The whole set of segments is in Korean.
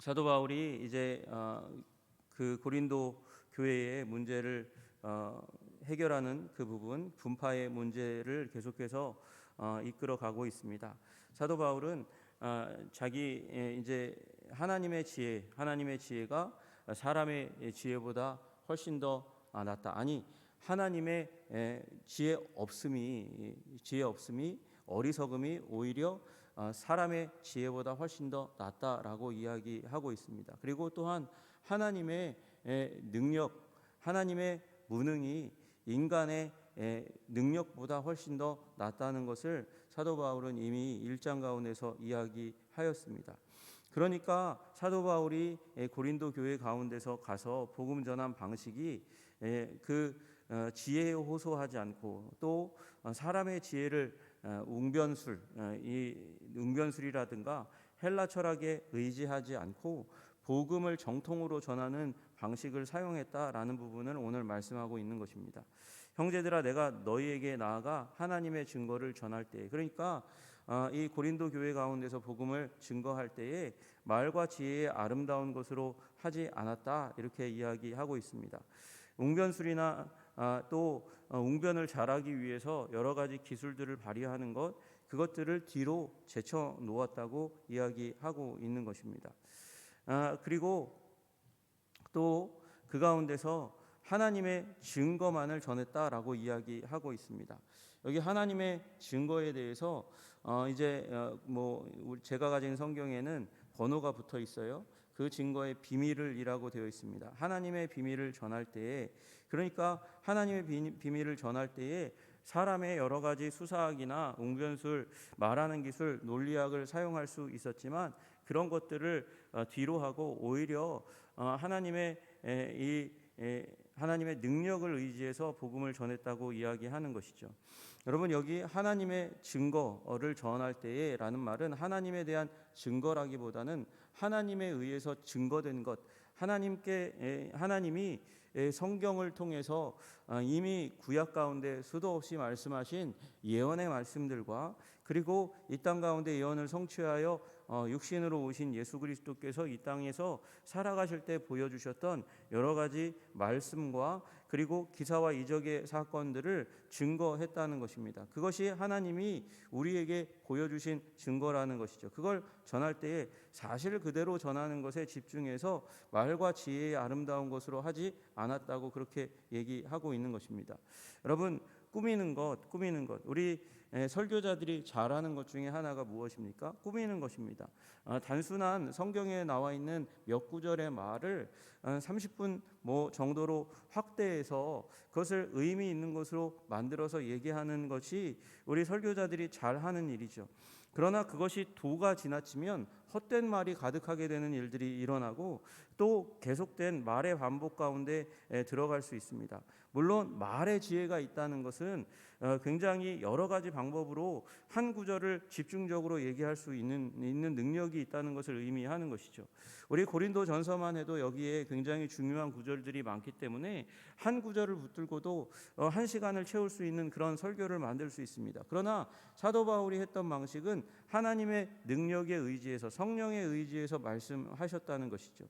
사도 바울이 이제 어, 그 고린도 교회의 문제를 어, 해결하는 그 부분 분파의 문제를 계속해서 어, 이끌어 가고 있습니다. 사도 바울은 어, 자기 예, 이제 하나님의 지혜, 하나님의 지혜가 사람의 지혜보다 훨씬 더 아, 낫다. 아니 하나님의 에, 지혜 없음이 지혜 없음이 어리석음이 오히려 어, 사람의 지혜보다 훨씬 더 낫다라고 이야기하고 있습니다. 그리고 또한 하나님의 에, 능력, 하나님의 무능이 인간의 에, 능력보다 훨씬 더 낫다는 것을 사도 바울은 이미 1장 가운데서 이야기하였습니다. 그러니까 사도 바울이 에, 고린도 교회 가운데서 가서 복음 전한 방식이 에, 그 어, 지혜에 호소하지 않고 또 어, 사람의 지혜를 어, 웅변술, 어, 이 웅변술이라든가 헬라 철학에 의지하지 않고 복음을 정통으로 전하는 방식을 사용했다라는 부분을 오늘 말씀하고 있는 것입니다. 형제들아 내가 너희에게 나아가 하나님의 증거를 전할 때 그러니까 어, 이 고린도 교회 가운데서 복음을 증거할 때에 말과 지혜의 아름다운 것으로 하지 않았다 이렇게 이야기하고 있습니다. 웅변술이나 아, 또 어, 웅변을 잘하기 위해서 여러 가지 기술들을 발휘하는 것 그것들을 뒤로 제쳐 놓았다고 이야기하고 있는 것입니다. 아, 그리고 또 그 가운데서 하나님의 증거만을 전했다라고 이야기하고 있습니다. 여기 하나님의 증거에 대해서 어, 이제 어, 뭐 제가 가진 성경에는 번호가 붙어 있어요. 그 증거의 비밀을이라고 되어 있습니다. 하나님의 비밀을 전할 때에 그러니까 하나님의 비- 비밀을 전할 때에 사람의 여러 가지 수사학이나 웅변술, 말하는 기술, 논리학을 사용할 수 있었지만 그런 것들을 어, 뒤로 하고 오히려 어, 하나님의 에, 이 에, 하나님의 능력을 의지해서 복음을 전했다고 이야기하는 것이죠. 여러분 여기 하나님의 증거를 전할 때에라는 말은 하나님에 대한 증거라기보다는 하나님에 의해서 증거된 것, 하나님께 에, 하나님이 에, 성경을 통해서 아, 이미 구약 가운데 수도 없이 말씀하신 예언의 말씀들과 그리고 이 땅 가운데 예언을 성취하여 어, 육신으로 오신 예수 그리스도께서 이 땅에서 살아가실 때 보여주셨던 여러 가지 말씀과 그리고 기사와 이적의 사건들을 증거했다는 것입니다. 그것이 하나님이 우리에게 보여주신 증거라는 것이죠. 그걸 전할 때에 사실 그대로 전하는 것에 집중해서 말과 지혜의 아름다운 것으로 하지 않았다고 그렇게 얘기하고 있는 것입니다. 여러분 꾸미는 것, 꾸미는 것. 우리 에, 설교자들이 잘하는 것 중에 하나가 무엇입니까? 꾸미는 것입니다. 아, 단순한 성경에 나와 있는 몇 구절의 말을 아, 30분 뭐 정도로 확대해서 그것을 의미 있는 것으로 만들어서 얘기하는 것이 우리 설교자들이 잘 하는 일이죠. 그러나 그것이 도가 지나치면 헛된 말이 가득하게 되는 일들이 일어나고 또 계속된 말의 반복 가운데 에, 들어갈 수 있습니다. 물론 말의 지혜가 있다는 것은 어, 굉장히 여러 가지 방법으로 한 구절을 집중적으로 얘기할 수 있는 있는 능력이 있다는 것을 의미하는 것이죠. 우리 고린도 전서만 해도 여기에 굉장히 중요한 구절들이 많기 때문에 한 구절을 붙들고도 어, 한 시간을 채울 수 있는 그런 설교를 만들 수 있습니다. 그러나 사도 바울이 했던 방식은 하나님의 능력에 의지해서 성령에 의지해서 말씀하셨다는 것이죠.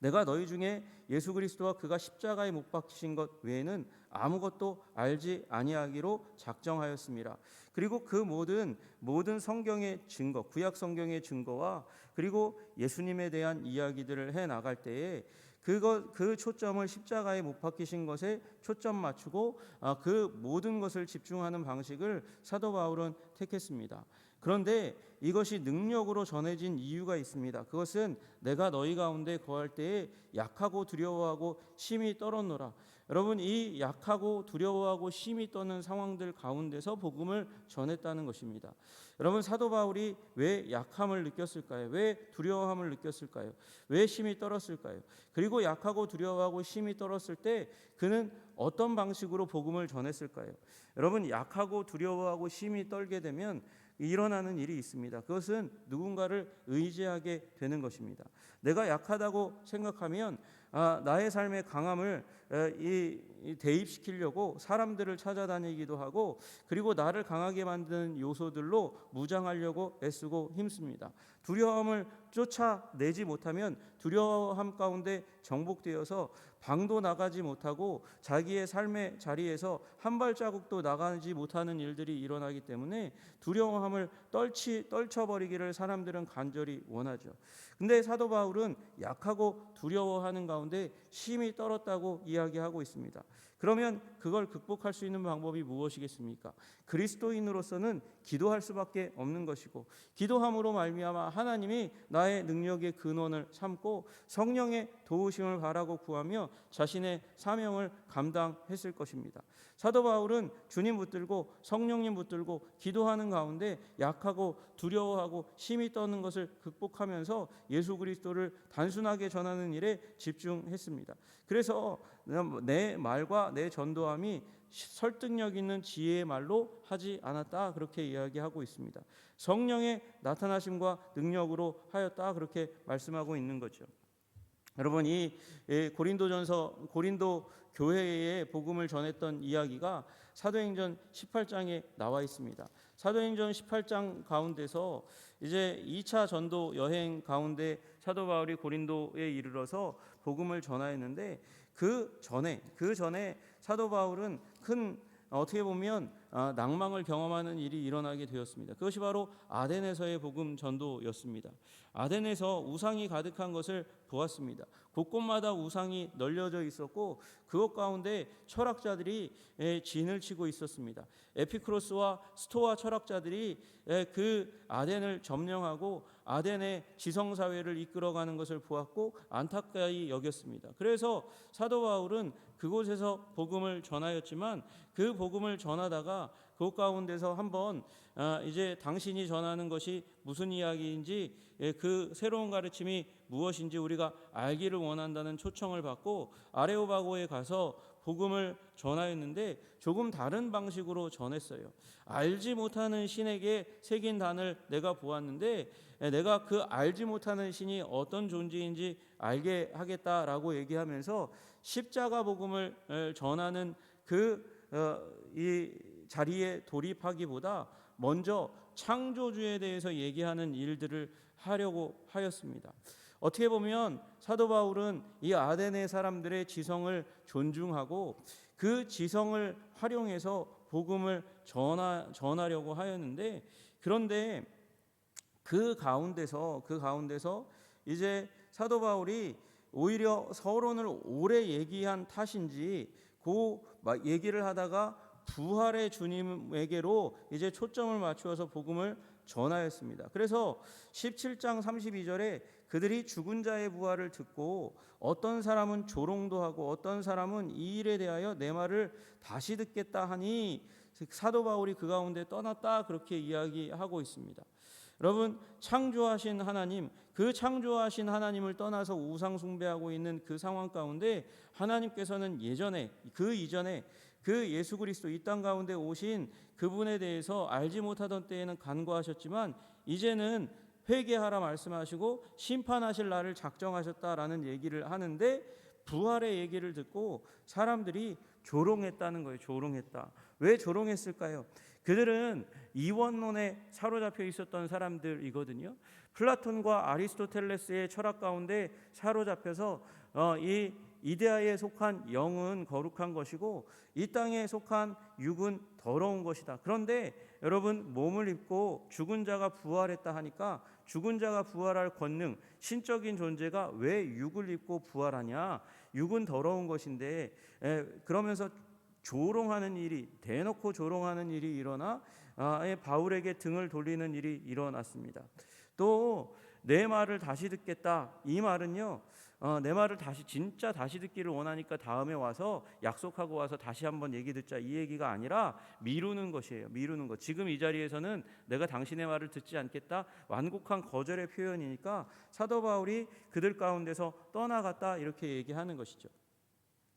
내가 너희 중에 예수 그리스도와 그가 십자가에 못 박히신 것 외에는 아무것도 알지 아니하기로 작정하였습니다. 그리고 그 모든 모든 성경의 증거, 구약 성경의 증거와 그리고 예수님에 대한 이야기들을 해 나갈 때에 그것 그 초점을 십자가에 못 박히신 것에 초점 맞추고 아, 그 모든 것을 집중하는 방식을 사도 바울은 택했습니다. 그런데 이것이 능력으로 전해진 이유가 있습니다. 그것은 내가 너희 가운데 거할 때에 약하고 두려워하고 심히 떨었노라. 여러분 이 약하고 두려워하고 심히 떠는 상황들 가운데서 복음을 전했다는 것입니다. 여러분 사도 바울이 왜 약함을 느꼈을까요? 왜 두려워함을 느꼈을까요? 왜 심히 떨었을까요? 그리고 약하고 두려워하고 심히 떨었을 때 그는 어떤 방식으로 복음을 전했을까요? 여러분 약하고 두려워하고 심히 떨게 되면 일어나는 일이 있습니다. 그것은 누군가를 의지하게 되는 것입니다. 내가 약하다고 생각하면 아, 나의 삶의 강함을 에, 이, 이 대입시키려고 사람들을 찾아다니기도 하고 그리고 나를 강하게 만드는 요소들로 무장하려고 애쓰고 힘씁니다. 두려움을 쫓아내지 못하면 두려움 가운데 정복되어서 방도 나가지 못하고 자기의 삶의 자리에서 한 발자국도 나가지 못하는 일들이 일어나기 때문에 두려움을 떨치 떨쳐버리기를 사람들은 간절히 원하죠. 근데 사도 바울은 약하고 두려워하는 가운데 심히 떨었다고 이 야기하고 있습니다. 그러면 그걸 극복할 수 있는 방법이 무엇이겠습니까? 그리스도인으로서는 기도할 수밖에 없는 것이고 기도함으로 말미암아 하나님이 나의 능력의 근원을 삼고 성령의 도우심을 바라고 구하며 자신의 사명을 감당했을 것입니다. 사도 바울은 주님 붙들고 성령님 붙들고 기도하는 가운데 약하고 두려워하고 심히 떠는 것을 극복하면서 예수 그리스도를 단순하게 전하는 일에 집중했습니다. 그래서 내 말과 내 전도함이 설득력 있는 지혜의 말로 하지 않았다 그렇게 이야기하고 있습니다. 성령의 나타나심과 능력으로 하였다 그렇게 말씀하고 있는 거죠. 여러분 이 고린도전서 고린도 교회에 복음을 전했던 이야기가 사도행전 18장에 나와 있습니다. 사도행전 18장 가운데서 이제 2차 전도 여행 가운데 사도 바울이 고린도에 이르러서 복음을 전하였는데 그 전에 그 전에 사도 바울은 큰 어떻게 보면 아, 낭망을 경험하는 일이 일어나게 되었습니다. 그것이 바로 아덴에서의 복음 전도였습니다. 아덴에서 우상이 가득한 것을 보았습니다. 곳곳마다 우상이 널려져 있었고 그것 가운데 철학자들이 진을 치고 있었습니다. 에피크로스와 스토아 철학자들이 그 아덴을 점령하고 아덴의 지성 사회를 이끌어가는 것을 보았고 안타까이 여겼습니다. 그래서 사도 바울은 그곳에서 복음을 전하였지만 그 복음을 전하다가 그 가운데서 한번 아, 이제 당신이 전하는 것이 무슨 이야기인지 예, 그 새로운 가르침이 무엇인지 우리가 알기를 원한다는 초청을 받고 아레오바고에 가서 복음을 전하였는데 조금 다른 방식으로 전했어요. 알지 못하는 신에게 새긴 단을 내가 보았는데 예, 내가 그 알지 못하는 신이 어떤 존재인지 알게 하겠다라고 얘기하면서 십자가 복음을 전하는 그이 어, 자리에 돌입하기보다 먼저 창조주에 대해서 얘기하는 일들을 하려고 하였습니다. 어떻게 보면 사도 바울은 이 아덴의 사람들의 지성을 존중하고 그 지성을 활용해서 복음을 전하, 전하려고 하였는데 그런데 그 가운데서 그 가운데서 이제 사도 바울이 오히려 서론을 오래 얘기한 탓인지 그 얘기를 하다가 부활의 주님에게로 이제 초점을 맞추어서 복음을 전하였습니다. 그래서 17장 32절에 그들이 죽은 자의 부활을 듣고 어떤 사람은 조롱도 하고 어떤 사람은 이 일에 대하여 내 말을 다시 듣겠다 하니 사도 바울이 그 가운데 떠났다 그렇게 이야기하고 있습니다. 여러분 창조하신 하나님 그 창조하신 하나님을 떠나서 우상 숭배하고 있는 그 상황 가운데 하나님께서는 예전에 그 이전에 그 예수 그리스도 이 땅 가운데 오신 그분에 대해서 알지 못하던 때에는 간과하셨지만 이제는 회개하라 말씀하시고 심판하실 날을 작정하셨다라는 얘기를 하는데 부활의 얘기를 듣고 사람들이 조롱했다는 거예요. 조롱했다. 왜 조롱했을까요? 그들은 이원론에 사로잡혀 있었던 사람들이거든요. 플라톤과 아리스토텔레스의 철학 가운데 사로잡혀서 어, 이 이데아에 속한 영은 거룩한 것이고 이 땅에 속한 육은 더러운 것이다. 그런데 여러분 몸을 입고 죽은 자가 부활했다 하니까 죽은 자가 부활할 권능, 신적인 존재가 왜 육을 입고 부활하냐? 육은 더러운 것인데 에, 그러면서 조롱하는 일이 대놓고 조롱하는 일이 일어나 아, 바울에게 등을 돌리는 일이 일어났습니다. 또 내 말을 다시 듣겠다 이 말은요 어, 내 말을 다시 진짜 다시 듣기를 원하니까 다음에 와서 약속하고 와서 다시 한번 얘기 듣자 이 얘기가 아니라 미루는 것이에요. 미루는 것. 지금 이 자리에서는 내가 당신의 말을 듣지 않겠다. 완곡한 거절의 표현이니까 사도 바울이 그들 가운데서 떠나갔다 이렇게 얘기하는 것이죠.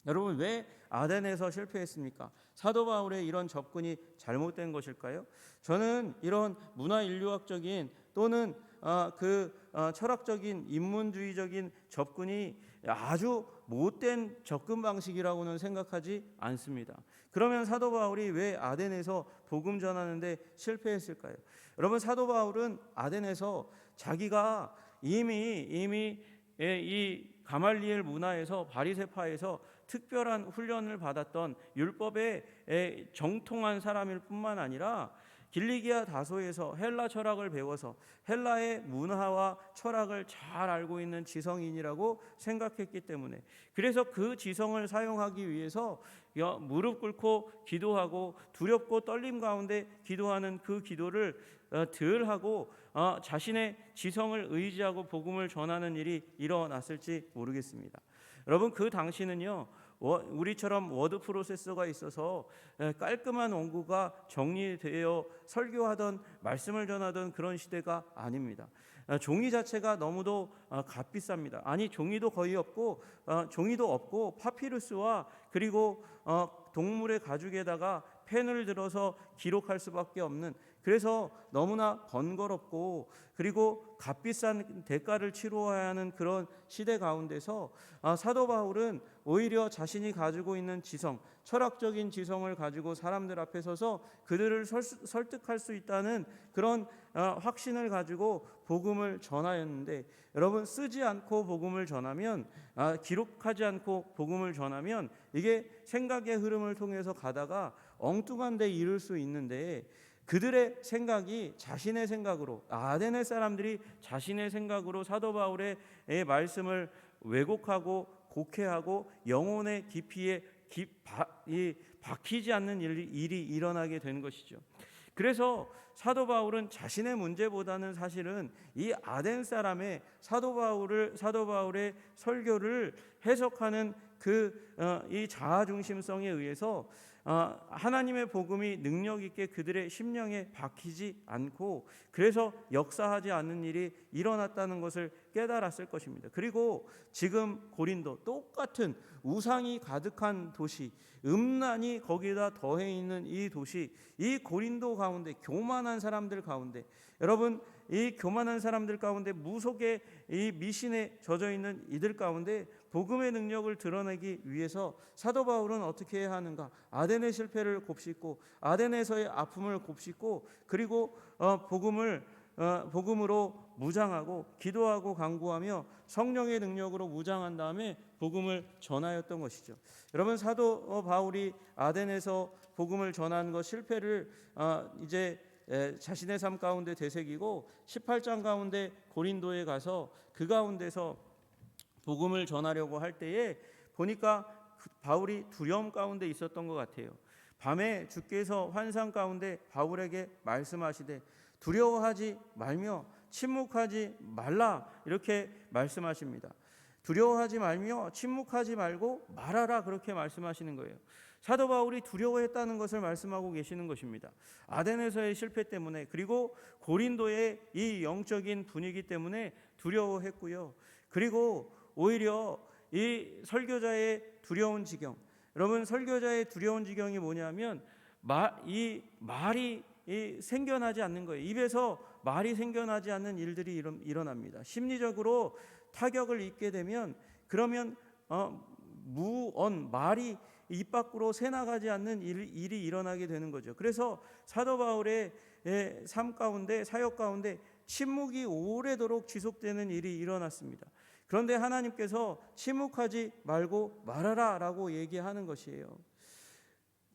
여러분 왜 아덴에서 실패했습니까? 사도 바울의 이런 접근이 잘못된 것일까요? 저는 이런 문화 인류학적인 또는 어, 그 어, 철학적인 인문주의적인 접근이 아주 못된 접근 방식이라고는 생각하지 않습니다. 그러면 사도 바울이 왜 아덴에서 복음 전하는데 실패했을까요? 여러분 사도 바울은 아덴에서 자기가 이미 이미 예, 이 가말리엘 문화에서 바리세파에서 특별한 훈련을 받았던 율법에 예, 정통한 사람일 뿐만 아니라 길리기아 다소에서 헬라 철학을 배워서 헬라의 문화와 철학을 잘 알고 있는 지성인이라고 생각했기 때문에 그래서 그 지성을 사용하기 위해서 여- 무릎 꿇고 기도하고 두렵고 떨림 가운데 기도하는 그 기도를 어, 덜 하고 어, 자신의 지성을 의지하고 복음을 전하는 일이 일어났을지 모르겠습니다. 여러분 그 당시는요 워- 우리처럼 워드 프로세서가 있어서 에, 깔끔한 원고가 정리되어 설교하던 말씀을 전하던 그런 시대가 아닙니다. 어, 종이 자체가 너무도 어, 값비쌉니다. 아니 종이도 거의 없고 어, 종이도 없고 파피루스와 그리고 어, 동물의 가죽에다가 펜을 들어서 기록할 수밖에 없는 그래서 너무나 번거롭고 그리고 값비싼 대가를 치루어야 하는 그런 시대 가운데서 아, 사도 바울은 오히려 자신이 가지고 있는 지성, 철학적인 지성을 가지고 사람들 앞에 서서 그들을 설, 설득할 수 있다는 그런 아, 확신을 가지고 복음을 전하였는데 여러분 쓰지 않고 복음을 전하면 아, 기록하지 않고 복음을 전하면 이게 생각의 흐름을 통해서 가다가 엉뚱한 데 이를 수 있는데 그들의 생각이 자신의 생각으로 아덴의 사람들이 자신의 생각으로 사도 바울의 의 말씀을 왜곡하고 곡해하고 영혼의 깊이에 기, 바, 이, 박히지 않는 일이, 일이 일어나게 된 것이죠. 그래서 사도 바울은 자신의 문제보다는 사실은 이 아덴 사람의 사도 바울을 사도 바울의 설교를 해석하는 그이 자아 중심성에 의해서 어, 하나님의 복음이 능력 있게 그들의 심령에 박히지 않고 그래서 역사하지 않는 일이 일어났다는 것을 깨달았을 것입니다. 그리고 지금 고린도 똑같은 우상이 가득한 도시, 음란이 거기다 더해 있는 이 도시, 이 고린도 가운데 교만한 사람들 가운데 여러분 이 교만한 사람들 가운데 무속의 이 미신에 젖어 있는 이들 가운데 복음의 능력을 드러내기 위해서 사도 바울은 어떻게 해야 하는가? 아덴의 실패를 곱씹고 아덴에서의 아픔을 곱씹고 그리고 어, 복음을 어, 복음으로 무장하고 기도하고 강구하며 성령의 능력으로 무장한 다음에 복음을 전하였던 것이죠. 여러분 사도 어, 바울이 아덴에서 복음을 전하는 것 실패를 어, 이제 에, 자신의 삶 가운데 되새기고 18장 가운데 고린도에 가서 그 가운데서 복음을 전하려고 할 때에 보니까 그 바울이 두려움 가운데 있었던 것 같아요. 밤에 주께서 환상 가운데 바울에게 말씀하시되 두려워하지 말며 침묵하지 말라 이렇게 말씀하십니다. 두려워하지 말며 침묵하지 말고 말하라 그렇게 말씀하시는 거예요. 사도 바울이 두려워했다는 것을 말씀하고 계시는 것입니다. 아덴에서의 실패 때문에 그리고 고린도의 이 영적인 분위기 때문에 두려워했고요. 그리고 오히려 이 설교자의 두려운 지경. 여러분 설교자의 두려운 지경이 뭐냐면 마, 이 말이 이 생겨나지 않는 거예요. 입에서 말이 생겨나지 않는 일들이 일어, 일어납니다. 심리적으로 타격을 입게 되면 그러면 어, 무언 말이 입 밖으로 새 나가지 않는 일, 일이 일어나게 되는 거죠. 그래서 사도 바울의 예, 삶 가운데 사역 가운데 침묵이 오래도록 지속되는 일이 일어났습니다. 그런데 하나님께서 침묵하지 말고 말하라 라고 얘기하는 것이에요.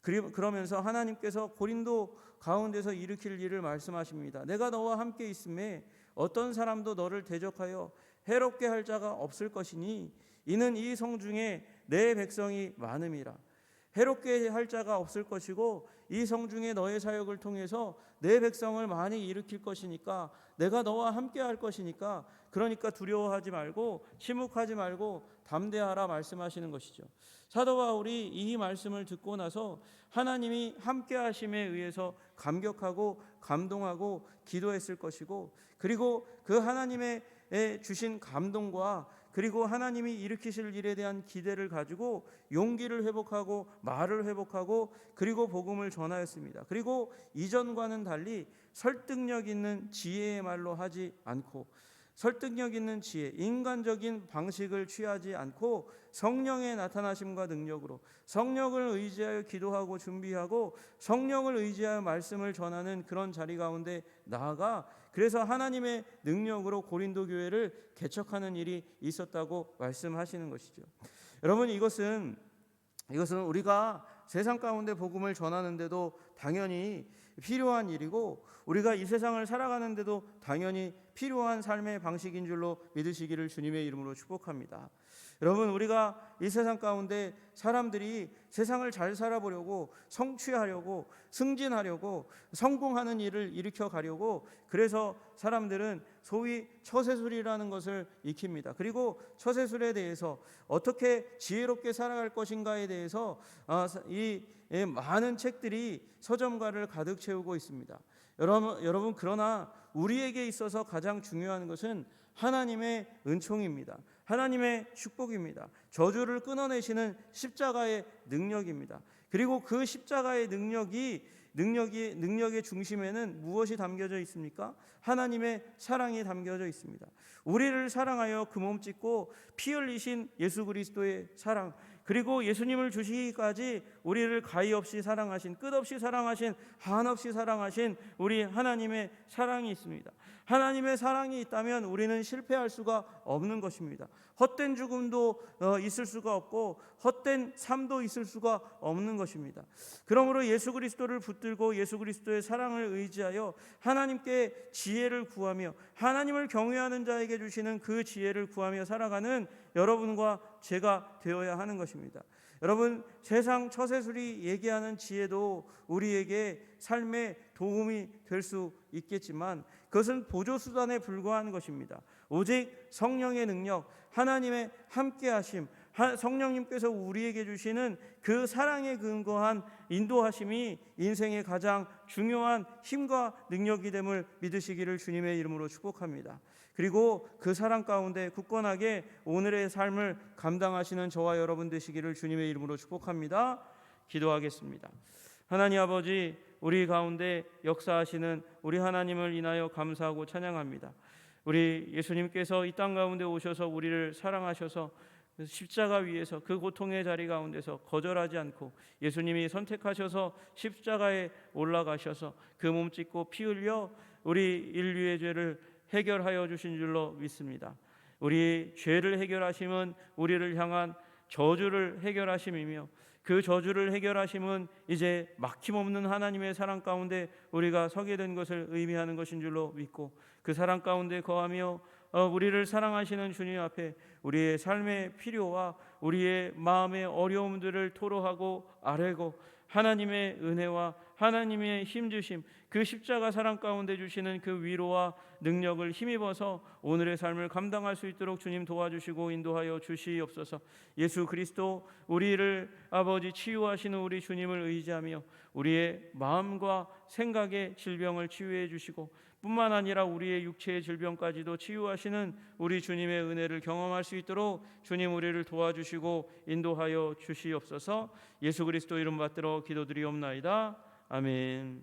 그러면서 하나님께서 고린도 가운데서 일으킬 일을 말씀하십니다. 내가 너와 함께 있음에 어떤 사람도 너를 대적하여 해롭게 할 자가 없을 것이니 이는 이 성 중에 내 백성이 많음이라. 해롭게 할 자가 없을 것이고 이 성 중에 너의 사역을 통해서 내 백성을 많이 일으킬 것이니까 내가 너와 함께 할 것이니까 그러니까 두려워하지 말고 침묵하지 말고 담대하라 말씀하시는 것이죠. 사도 바울이 이 말씀을 듣고 나서 하나님이 함께 하심에 의해서 감격하고 감동하고 기도했을 것이고 그리고 그 하나님의 에 주신 감동과 그리고 하나님이 일으키실 일에 대한 기대를 가지고 용기를 회복하고 말을 회복하고 그리고 복음을 전하였습니다. 그리고 이전과는 달리 설득력 있는 지혜의 말로 하지 않고 설득력 있는 지혜, 인간적인 방식을 취하지 않고 성령의 나타나심과 능력으로 성령을 의지하여 기도하고 준비하고 성령을 의지하여 말씀을 전하는 그런 자리 가운데 나아가 그래서 하나님의 능력으로 고린도 교회를 개척하는 일이 있었다고 말씀하시는 것이죠. 여러분 이것은 이것은 우리가 세상 가운데 복음을 전하는데도 당연히 필요한 일이고 우리가 이 세상을 살아가는데도 당연히 필요한 삶의 방식인 줄로 믿으시기를 주님의 이름으로 축복합니다. 여러분 우리가 이 세상 가운데 사람들이 세상을 잘 살아보려고 성취하려고 승진하려고 성공하는 일을 일으켜 가려고 그래서 사람들은 소위 처세술이라는 것을 익힙니다. 그리고 처세술에 대해서 어떻게 지혜롭게 살아갈 것인가에 대해서 아, 이 많은 책들이 서점가를 가득 채우고 있습니다. 여러분, 여러분 그러나 우리에게 있어서 가장 중요한 것은 하나님의 은총입니다. 하나님의 축복입니다. 저주를 끊어내시는 십자가의 능력입니다. 그리고 그 십자가의 능력이 능력이 능력의 중심에는 무엇이 담겨져 있습니까? 하나님의 사랑이 담겨져 있습니다. 우리를 사랑하여 그 몸 찢고 피 흘리신 예수 그리스도의 사랑 그리고 예수님을 주시기까지 우리를 가히 없이 사랑하신 끝없이 사랑하신 한없이 사랑하신 우리 하나님의 사랑이 있습니다. 하나님의 사랑이 있다면 우리는 실패할 수가 없는 것입니다. 헛된 죽음도 어, 있을 수가 없고 헛된 삶도 있을 수가 없는 것입니다. 그러므로 예수 그리스도를 붙들고 예수 그리스도의 사랑을 의지하여 하나님께 지혜를 구하며 하나님을 경외하는 자에게 주시는 그 지혜를 구하며 살아가는 여러분과 제가 되어야 하는 것입니다. 여러분 세상 처세술이 얘기하는 지혜도 우리에게 삶에 도움이 될 수 있겠지만 그것은 보조 수단에 불과한 것입니다. 오직 성령의 능력, 하나님의 함께 하심, 성령님께서 우리에게 주시는 그 사랑에 근거한 인도하심이 인생의 가장 중요한 힘과 능력이 됨을 믿으시기를 주님의 이름으로 축복합니다. 그리고 그 사랑 가운데 굳건하게 오늘의 삶을 감당하시는 저와 여러분 되시기를 주님의 이름으로 축복합니다. 기도하겠습니다. 하나님 아버지, 우리 가운데 역사하시는 우리 하나님을 인하여 감사하고 찬양합니다. 우리 예수님께서 이 땅 가운데 오셔서 우리를 사랑하셔서 십자가 위에서 그 고통의 자리 가운데서 거절하지 않고 예수님이 선택하셔서 십자가에 올라가셔서 그 몸 찢고 피 흘려 우리 인류의 죄를 해결하여 주신 줄로 믿습니다. 우리 죄를 해결하심은 우리를 향한 저주를 해결하심이며 그 저주를 해결하심은 이제 막힘없는 하나님의 사랑 가운데 우리가 서게 된 것을 의미하는 것인 줄로 믿고 그 사랑 가운데 거하며 어, 우리를 사랑하시는 주님 앞에 우리의 삶의 필요와 우리의 마음의 어려움들을 토로하고 아뢰고 하나님의 은혜와 하나님의 힘 주심 그 십자가 사랑 가운데 주시는 그 위로와 능력을 힘입어서 오늘의 삶을 감당할 수 있도록 주님 도와주시고 인도하여 주시옵소서. 예수 그리스도 우리를 아버지 치유하시는 우리 주님을 의지하며 우리의 마음과 생각의 질병을 치유해 주시고 뿐만 아니라 우리의 육체의 질병까지도 치유하시는 우리 주님의 은혜를 경험할 수 있도록 주님 우리를 도와주시고 인도하여 주시옵소서. 예수 그리스도 이름 받들어 기도드리옵나이다. 아멘.